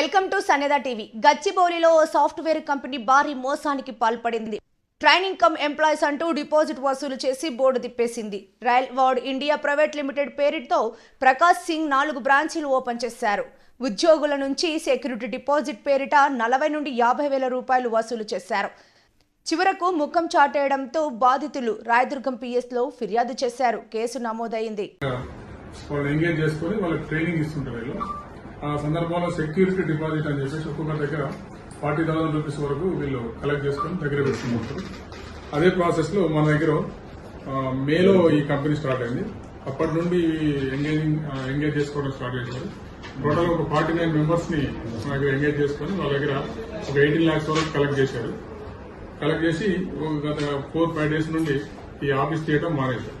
Welcome to సన్నెదా TV. గచ్చిబౌలిలో ఓ సాఫ్ట్వేర్ కంపెనీ భారీ మోసానికి పాల్పడింది. ట్రైనింగ్ కమ్ ఎంప్లాయీస్ అంటూ డిపాజిట్ వసూలు చేసి board తిప్పేసింది. Rail world India private limited పేరుతో ప్రకాష్ సింగ్ నాలుగు బ్రాంచీలు ఓపెన్ చేశారు. ఉద్యోగుల నుంచి సెక్యూరిటీ డిపాజిట్ పేరిట నలభై నుండి యాభై వేల రూపాయలు వసూలు చేశారు. చివరకు ముఖం చాటేయడంతో బాధితులు రాయదుర్గం పిఎస్లో ఫిర్యాదు చేశారు. కేసు నమోదైంది వాళ్ళు ఎంగేజ్ చేసుకొని వాళ్ళకి ట్రైనింగ్ ఇస్తుంటారు వీళ్ళు. ఆ సందర్భంలో సెక్యూరిటీ డిపాజిట్ అని చెప్పేసి ఒక్కొక్క దగ్గర ఫార్టీ థౌసండ్ రూపీస్ వరకు వీళ్ళు కలెక్ట్ చేసుకుని దగ్గర పెట్టుకుంటారు. అదే ప్రాసెస్లో మన దగ్గర మేలో ఈ కంపెనీ స్టార్ట్ అయింది. అప్పటి నుండి ఎంగేజింగ్ ఎంగేజ్ చేసుకోవడం స్టార్ట్ చేశారు. టోటల్ ఒక ఫార్టీ నైన్ మెంబర్స్ని మన దగ్గర ఎంగేజ్ చేసుకుని వాళ్ళ దగ్గర ఒక ఎయిటీన్ ల్యాక్స్ వరకు కలెక్ట్ చేశారు. కలెక్ట్ చేసి గత ఫోర్ ఫైవ్ డేస్ నుండి ఈ ఆఫీస్ చేయడం మానేశారు.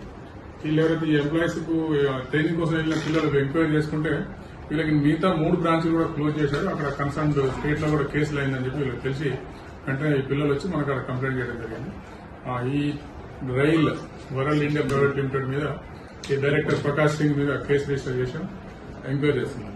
వీళ్ళు ఎవరైతే ఈ ఎంప్లాయీస్కు ట్రైనింగ్ కోసం వెళ్ళిన పిల్లలకు ఎంక్వైరీ చేసుకుంటే వీళ్ళకి మిగతా మూడు బ్రాంచ్లు కూడా క్లోజ్ చేశారు. అక్కడ కన్సర్న్ స్టేట్లో కూడా కేసులు అయిందని చెప్పి వీళ్ళకి తెలిసి వెంటనే ఈ పిల్లలు వచ్చి మనకు అక్కడ కంప్లైంట్ చేయడం జరిగింది. ఈ rail world India private limited మీద ఈ డైరెక్టర్ ప్రకాష్ సింగ్ మీద కేసు రిజిస్టర్ చేశాం. ఎంక్వైరీ చేస్తున్నాం.